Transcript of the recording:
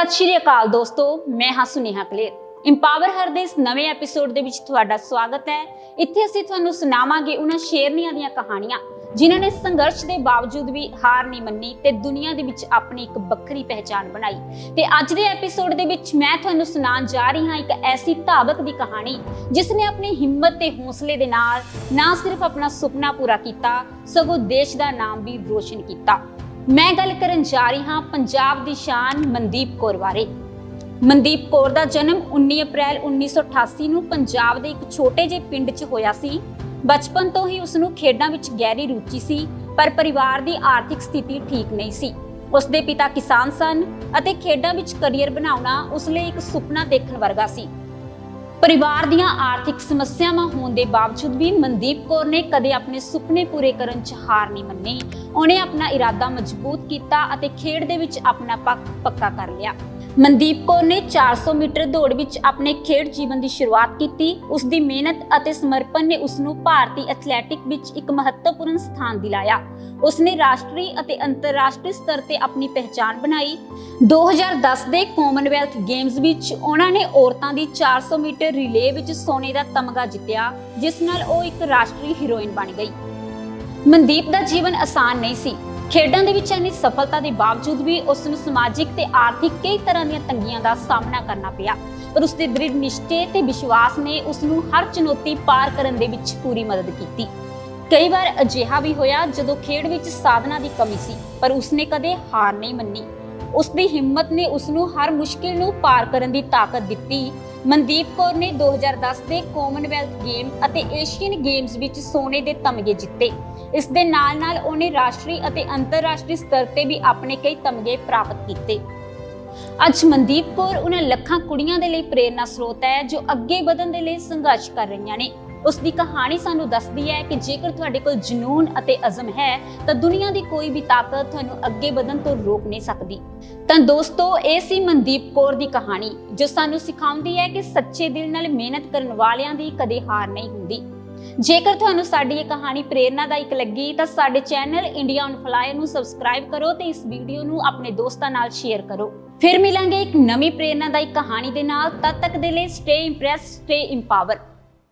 ਸਤਿ ਸ਼੍ਰੀ ਅਕਾਲ ਦੋਸਤੋ, ਮੈਂ ਹਾਂ ਸੁਨੇਹਾ ਕਲੇਰ ਇੰਪਾਵਰ ਹਰ ਦੇ ਇਸ ਨਵੇਂ ਐਪੀਸੋਡ ਦੇ ਵਿੱਚ ਤੁਹਾਡਾ ਸਵਾਗਤ ਹੈ। ਇੱਥੇ ਅਸੀਂ ਤੁਹਾਨੂੰ ਸੁਣਾਵਾਂਗੇ ਉਹਨਾਂ ਸ਼ੇਰਨੀਆਂ ਦੀਆਂ ਕਹਾਣੀਆਂ, ਜਿਨ੍ਹਾਂ ਨੇ ਸੰਘਰਸ਼ ਦੇ ਬਾਵਜੂਦ ਵੀ ਹਾਰ ਨਹੀਂ ਮੰਨੀ ਤੇ ਦੁਨੀਆ ਦੇ ਵਿੱਚ ਆਪਣੀ ਇੱਕ ਵੱਖਰੀ ਪਹਿਚਾਣ ਬਣਾਈ। ਤੇ ਅੱਜ ਦੇ ਐਪੀਸੋਡ ਦੇ ਵਿੱਚ ਮੈਂ ਤੁਹਾਨੂੰ ਸੁਣਾਉਣ ਜਾ ਰਹੀ ਹਾਂ ਇੱਕ ਐਸੀ ਧਾਵਕ ਦੀ ਕਹਾਣੀ, ਜਿਸ ਨੇ ਆਪਣੀ ਹਿੰਮਤ ਤੇ ਹੌਸਲੇ ਦੇ ਨਾਲ ਨਾ ਸਿਰਫ ਆਪਣਾ ਸੁਪਨਾ ਪੂਰਾ ਕੀਤਾ, ਸਗੋਂ ਦੇਸ਼ ਦਾ ਨਾਮ ਵੀ ਰੋਸ਼ਨ ਕੀਤਾ। ਮੈਂ ਗੱਲ ਕਰਨ ਜਾ ਰਹੀ ਹਾਂ ਪੰਜਾਬ ਦੀ ਸ਼ਾਨ ਮਨਦੀਪ ਕੌਰ ਬਾਰੇ। ਮਨਦੀਪ ਕੌਰ ਦਾ ਜਨਮ 19 ਅਪ੍ਰੈਲ 1988 ਨੂੰ ਪੰਜਾਬ ਦੇ ਇੱਕ ਛੋਟੇ ਜਿਹੇ ਪਿੰਡ 'ਚ ਹੋਇਆ ਸੀ। ਬਚਪਨ ਤੋਂ ਹੀ ਉਸ ਨੂੰ ਖੇਡਾਂ ਵਿੱਚ ਗਹਿਰੀ ਰੁਚੀ ਸੀ, ਪਰ ਪਰਿਵਾਰ ਦੀ ਆਰਥਿਕ ਸਥਿਤੀ ਠੀਕ ਨਹੀਂ ਸੀ। ਉਸ ਦੇ ਪਿਤਾ ਕਿਸਾਨ ਸਨ ਅਤੇ ਖੇਡਾਂ ਵਿੱਚ ਕੈਰੀਅਰ ਬਣਾਉਣਾ ਉਸ ਲਈ ਇੱਕ ਸੁਪਨਾ ਦੇਖਣ ਵਰਗਾ ਸੀ। ਪਰਿਵਾਰ ਦੀਆਂ ਆਰਥਿਕ ਸਮੱਸਿਆਵਾਂ ਹੋਣ ਦੇ ਬਾਵਜੂਦ ਵੀ ਮਨਦੀਪ ਕੌਰ ਨੇ ਕਦੇ ਆਪਣੇ ਸੁਪਨੇ ਪੂਰੇ ਕਰਨ 'ਚ ਹਾਰ ਨਹੀਂ ਮੰਨੀ। ਉਹਨੇ ਆਪਣਾ ਇਰਾਦਾ ਮਜ਼ਬੂਤ ਕੀਤਾ ਅਤੇ ਖੇਡ ਦੇ ਵਿੱਚ ਆਪਣਾ ਪੱਖ ਪੱਕਾ ਕਰ ਲਿਆ। ਮਨਦੀਪ ਕੌਰ ਨੇ 400 ਮੀਟਰ ਦੌੜ ਵਿੱਚ ਆਪਣੇ ਖੇਡ ਜੀਵਨ ਦੀ ਸ਼ੁਰੂਆਤ ਕੀਤੀ। ਉਸ ਦੀ ਮਿਹਨਤ ਅਤੇ ਸਮਰਪਣ ਨੇ ਉਸ ਨੂੰ ਭਾਰਤੀ ਐਥਲੈਟਿਕ ਵਿੱਚ ਇੱਕ ਮਹੱਤਵਪੂਰਨ ਸਥਾਨ ਦਿਲਾਇਆ। ਉਸ ਨੇ ਰਾਸ਼ਟਰੀ ਅਤੇ ਅੰਤਰਰਾਸ਼ਟਰੀ ਸਤਰ ਤੇ ਆਪਣੀ ਪਹਿਚਾਣ ਬਣਾਈ। 2010 ਦੇ ਕਾਮਨਵੈਲਥ ਗੇਮਸ ਵਿੱਚ ਉਹਨਾਂ ਨੇ ਔਰਤਾਂ ਦੀ 400 ਮੀਟਰ ਰਿਲੇ ਵਿੱਚ ਸੋਨੇ ਦਾ ਤਮਗਾ ਜਿੱਤਿਆ, ਜਿਸ ਨਾਲ ਉਹ ਇੱਕ ਰਾਸ਼ਟਰੀ ਹੀਰੋਇਨ ਬਣ ਗਈ। ਮਨਦੀਪ ਦਾ ਜੀਵਨ ਆਸਾਨ ਨਹੀਂ ਸੀ। ਖੇਡਾਂ ਦੇ ਵਿੱਚ ਇੰਨੀ ਸਫਲਤਾ ਦੇ ਬਾਵਜੂਦ ਵੀ ਉਸ ਨੂੰ ਸਮਾਜਿਕ ਤੇ ਆਰਥਿਕ ਕਈ ਤਰ੍ਹਾਂ ਦੀਆਂ ਤੰਗੀਆਂ ਦਾ ਸਾਹਮਣਾ ਕਰਨਾ ਪਿਆ। ਪਰ ਉਸ ਦੇ ਦ੍ਰਿੜ ਨਿਸ਼ਚੇ ਤੇ ਵਿਸ਼ਵਾਸ ਨੇ ਉਸ ਨੂੰ ਹਰ ਚੁਣੌਤੀ ਪਾਰ ਕਰਨ ਦੇ ਵਿੱਚ ਪੂਰੀ ਮਦਦ ਕੀਤੀ। ਕਈ ਵਾਰ ਅਜਿਹਾ ਵੀ ਹੋਇਆ ਜਦੋਂ ਖੇਡ ਵਿੱਚ ਸਾਧਨਾ ਦੀ ਕਮੀ ਸੀ, ਪਰ ਉਸਨੇ ਕਦੇ ਹਾਰ ਨਹੀਂ ਮੰਨੀ। ਉਸ ਦੀ ਹਿੰਮਤ ਨੇ ਉਸ ਨੂੰ ਹਰ ਮੁਸ਼ਕਿਲ ਨੂੰ ਪਾਰ ਕਰਨ ਦੀ ਤਾਕਤ ਦਿੱਤੀ। ਮਨਦੀਪ ਕੌਰ ਨੇ 2010 ਦੇ ਕਾਮਨਵੈਲਥ ਗੇਮ ਅਤੇ ਏਸ਼ੀਅਨ ਗੇਮਸ ਵਿੱਚ ਸੋਨੇ ਦੇ ਤਮਗੇ ਜਿੱਤੇ। ਇਸ ਦੇ ਨਾਲ-ਨਾਲ ਉਹਨੇ ਰਾਸ਼ਟਰੀ ਅਤੇ ਅੰਤਰਰਾਸ਼ਟਰੀ ਸਤਰ ਤੇ ਵੀ ਆਪਣੇ ਕਈ ਤਮਗੇ ਪ੍ਰਾਪਤ ਕੀਤੇ। ਅੱਜ ਮਨਦੀਪ ਕੌਰ ਉਹਨਾਂ ਲੱਖਾਂ ਕੁੜੀਆਂ ਦੇ ਲਈ ਪ੍ਰੇਰਨਾ ਸਰੋਤ ਹੈ ਜੋ ਅੱਗੇ ਵਧਣ ਦੇ ਲਈ ਸੰਘਰਸ਼ ਕਰ ਰਹੀਆਂ ਨੇ। ਉਸ ਦੀ ਕਹਾਣੀ ਸਾਨੂੰ ਦੱਸਦੀ ਹੈ ਕਿ ਜੇਕਰ ਤੁਹਾਡੇ ਕੋਲ ਜਨੂਨ ਅਤੇ ਅਜ਼ਮ ਹੈ, ਤਾਂ ਦੁਨੀਆ ਦੀ ਕੋਈ ਵੀ ਤਾਕਤ ਤੁਹਾਨੂੰ ਅੱਗੇ ਵਧਣ ਤੋਂ ਰੋਕ ਨਹੀਂ ਸਕਦੀ। ਤਾਂ ਦੋਸਤੋ, ਇਹ ਸੀ ਮਨਦੀਪ ਕੌਰ ਦੀ ਕਹਾਣੀ, ਜੋ ਸਾਨੂੰ ਸਿਖਾਉਂਦੀ ਹੈ ਕਿ ਸੱਚੇ ਦਿਲ ਨਾਲ ਮਿਹਨਤ ਕਰਨ ਵਾਲਿਆਂ ਦੀ ਕਦੇ ਹਾਰ ਨਹੀਂ ਹੁੰਦੀ। ਜੇਕਰ ਤੁਹਾਨੂੰ ਸਾਡੀ ਇਹ ਕਹਾਣੀ ਪ੍ਰੇਰਨਾਦਾਇਕ ਲੱਗੀ, ਤਾਂ ਸਾਡੇ ਚੈਨਲ ਇੰਡੀਆ ਔਨ ਫਲਾਇਰ ਨੂੰ ਸਬਸਕ੍ਰਾਈਬ ਕਰੋ ਤੇ ਇਸ ਵੀਡੀਓ ਨੂੰ ਆਪਣੇ ਦੋਸਤਾਂ ਨਾਲ ਸ਼ੇਅਰ ਕਰੋ। ਫਿਰ ਮਿਲਾਂਗੇ ਇੱਕ ਨਵੀਂ ਪ੍ਰੇਰਨਾਦਾਇਕ ਕਹਾਣੀ ਦੇ ਨਾਲ, ਤਦ ਤੱਕ ਦੇ ਲਈ ਸਟੇ ਇੰਪ੍ਰੈਸ ਸਟੇ ਇੰਪਾਵਰ